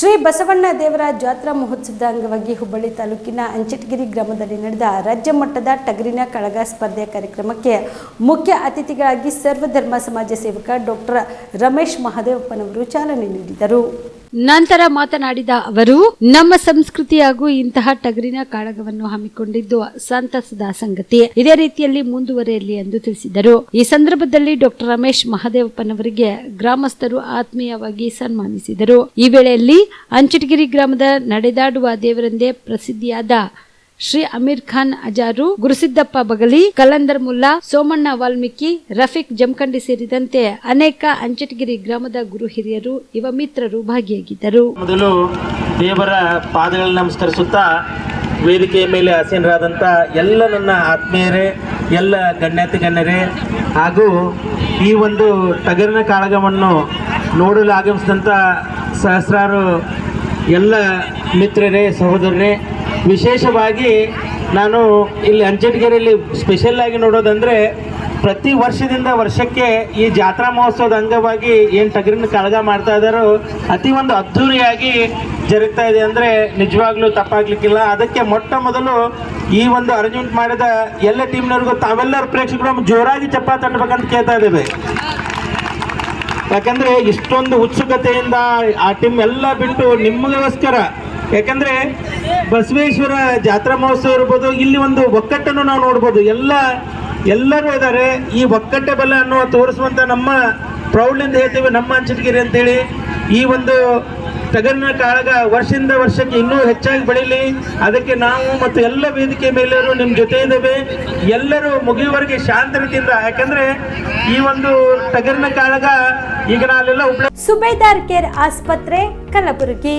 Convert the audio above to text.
ಶ್ರೀ ಬಸವಣ್ಣ ದೇವರ ಜಾತ್ರಾ ಮಹೋತ್ಸವದ ಅಂಗವಾಗಿ ಹುಬ್ಬಳ್ಳಿ ತಾಲೂಕಿನ ಅಂಚಟಗಿರಿ ಗ್ರಾಮದಲ್ಲಿ ನಡೆದ ರಾಜ್ಯ ಮಟ್ಟದ ಟಗರಿನ ಕಳಗ ಸ್ಪರ್ಧೆ ಕಾರ್ಯಕ್ರಮಕ್ಕೆ ಮುಖ್ಯ ಅತಿಥಿಗಳಾಗಿ ಸರ್ವಧರ್ಮ ಸಮಾಜ ಸೇವಕ ಡಾಕ್ಟರ್ ರಮೇಶ್ ಮಹದೇವಪ್ಪನವರು ಚಾಲನೆ ನೀಡಿದರು. ನಂತರ ಮಾತನಾಡಿದ ಅವರು, ನಮ್ಮ ಸಂಸ್ಕೃತಿ ಹಾಗೂ ಇಂತಹ ಟಗರಿನ ಕಾಳಗವನ್ನು ಹಮ್ಮಿಕೊಂಡಿದ್ದು ಸಂತಸದ ಸಂಗತಿ. ಇದೇ ರೀತಿಯಲ್ಲಿ ಮುಂದುವರೆಯಲಿ ಎಂದು ತಿಳಿಸಿದರು. ಈ ಸಂದರ್ಭದಲ್ಲಿ ಡಾಕ್ಟರ್ ರಮೇಶ್ ಮಹದೇವಪ್ಪನವರಿಗೆ ಗ್ರಾಮಸ್ಥರು ಆತ್ಮೀಯವಾಗಿ ಸನ್ಮಾನಿಸಿದರು. ಈ ವೇಳೆಯಲ್ಲಿ ಅಂಚಟಗಿರಿ ಗ್ರಾಮದ ನಡೆದಾಡುವ ದೇವರೆಂದೇ ಪ್ರಸಿದ್ಧಿಯಾದ ಶ್ರೀ ಅಮೀರ್ ಖಾನ್ ಅಜಾರು, ಗುರುಸಿದ್ದಪ್ಪ ಬಗಲಿ, ಕಲಂದರ್ ಮುಲ್ಲಾ, ಸೋಮಣ್ಣ ವಾಲ್ಮೀಕಿ, ರಫೀಕ್ ಜಮಖಂಡಿ ಸೇರಿದಂತೆ ಅನೇಕ ಅಂಚಟಗಿರಿ ಗ್ರಾಮದ ಗುರು ಹಿರಿಯರು, ಯುವ ಮಿತ್ರರು ಭಾಗಿಯಾಗಿದ್ದರು. ಮೊದಲು ದೇವರ ಪಾದಗಳನ್ನು ನಮಸ್ಕರಿಸುತ್ತಾ ವೇದಿಕೆಯ ಮೇಲೆ ಆಸೀನರಾದಂಥ ಎಲ್ಲ ನನ್ನ ಆತ್ಮೀಯರೇ, ಎಲ್ಲ ಗಣ್ಯಾತಿ ಗಣ್ಯರೇ ಹಾಗೂ ಈ ಒಂದು ಟಗರಿನ ಕಾಳಗವನ್ನು ನೋಡಲು ಆಗಮಿಸಿದಂಥ ಸಹಸ್ರಾರು ಎಲ್ಲ ಮಿತ್ರರೇ, ಸಹೋದರರೇ ವಿಶೇಷವಾಗಿ ನಾನು ಇಲ್ಲಿ ಅಂಚಟಗೆರೆಯಲ್ಲಿ ಸ್ಪೆಷಲ್ ಆಗಿ ನೋಡೋದಂದರೆ ಪ್ರತಿ ವರ್ಷದಿಂದ ವರ್ಷಕ್ಕೆ ಈ ಜಾತ್ರಾ ಮಹೋತ್ಸವದ ಅಂಗವಾಗಿ ಏನು ಟಗರಿನ ಕಾಳಗ ಮಾಡ್ತಾ ಇದ್ದಾರೋ ಅತಿ ಒಂದು ಅದ್ಧೂರಿಯಾಗಿ ಜರುಗ್ತಾ ಇದೆ ಅಂದರೆ ನಿಜವಾಗ್ಲೂ ತಪ್ಪಾಗ್ಲಿಕ್ಕಿಲ್ಲ. ಅದಕ್ಕೆ ಮೊಟ್ಟ ಮೊದಲು ಈ ಒಂದು ಅರೇಂಜ್ಮೆಂಟ್ ಮಾಡಿದ ಎಲ್ಲ ಟೀಮ್ನವ್ರಿಗೂ ತಾವೆಲ್ಲರ ಪ್ರೇಕ್ಷಕರು ಜೋರಾಗಿ ಚಪ್ಪ ತಟ್ಟಬೇಕಂತ ಕೇಳ್ತಾ ಇದ್ದೇವೆ. ಯಾಕಂದ್ರೆ ಇಷ್ಟೊಂದು ಉತ್ಸುಕತೆಯಿಂದ ಆ ಟೀಮ್ ಎಲ್ಲ ಬಿಟ್ಟು ನಿಮಗೋಸ್ಕರ ಯಾಕಂದ್ರೆ ಬಸವೇಶ್ವರ ಜಾತ್ರಾ ಮಹೋತ್ಸವ ಇರ್ಬೋದು, ಇಲ್ಲಿ ಒಂದು ಒಕ್ಕಟ್ಟನ್ನು ನಾವು ನೋಡ್ಬೋದು. ಎಲ್ಲ, ಎಲ್ಲರೂ ಇದ್ದಾರೆ. ಈ ಒಕ್ಕಟ್ಟೆ ಬಲ ಅನ್ನೋ ತೋರಿಸುವಂತ ನಮ್ಮ ಪ್ರೌಢಿಂದ ಹೇಳ್ತೀವಿ, ನಮ್ಮ ಅಂಚಿಟಗಿರಿ ಅಂತೇಳಿ. ಈ ಒಂದು ಟಗರಿನ ಕಾಳಗ ವರ್ಷದಿಂದ ವರ್ಷಕ್ಕೆ ಇನ್ನೂ ಹೆಚ್ಚಾಗಿ ಬೆಳೀಲಿ. ಅದಕ್ಕೆ ನಾವು ಮತ್ತು ಎಲ್ಲ ವೇದಿಕೆ ಮೇಲೆಯವರು ನಿಮ್ಮ ಜೊತೆ ಇದ್ದೇವೆ ಎಲ್ಲರೂ ಮುಗಿಯುವವರೆಗೆ ಶಾಂತ ರೀತಿಯಿಂದ, ಯಾಕಂದ್ರೆ ಈ ಒಂದು ತಗರಿನ ಕಾಳಗ ಈಗ ನಾವೆಲ್ಲ ಸುಬೇದಾರ್ ಕೇರ್ ಆಸ್ಪತ್ರೆ, ಕಲಬುರಗಿ.